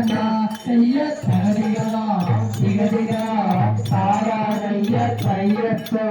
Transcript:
ஐய தரிகா திகதிகா தாராதைய தையத்தோ